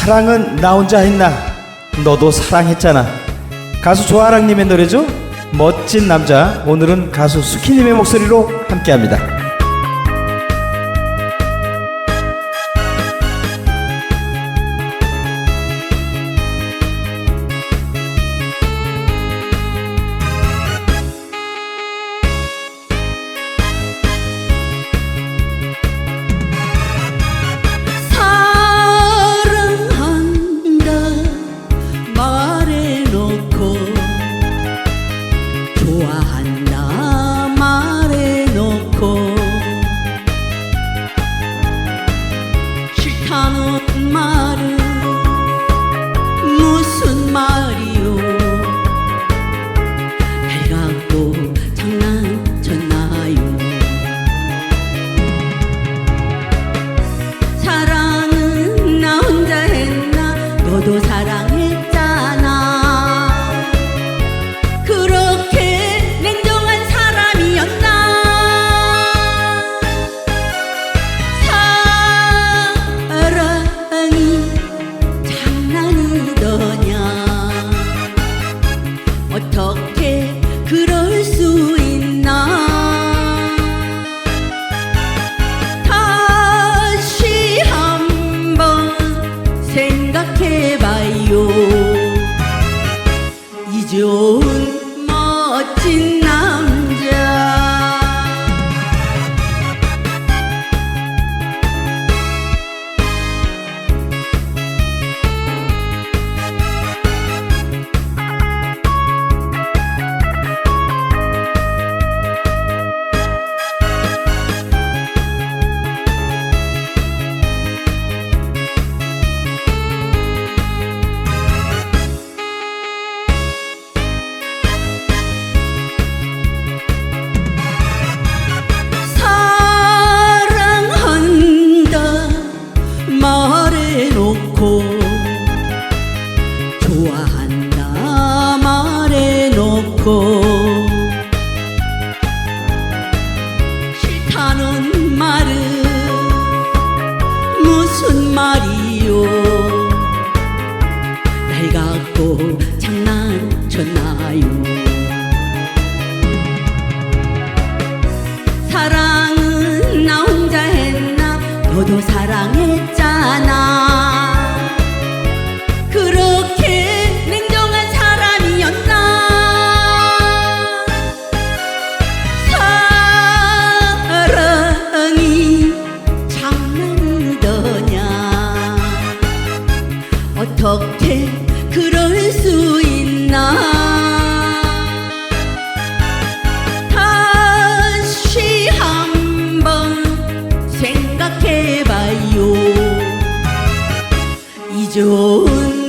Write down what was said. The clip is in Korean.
사랑은 나 혼자 했나? 너도 사랑했잖아. 가수 조아랑님의 노래죠? 멋진 남자. 오늘은 가수 수키님의 목소리로 함께합니다. 사랑했 말해놓고 싫다는 말은 무슨 말이요? 날 갖고 장난쳤나요? 사랑은 나 혼자 했나? 너도 사랑했잖아 어떻게 그럴 수 있나? 다시 한번 생각해봐요. 이 좋은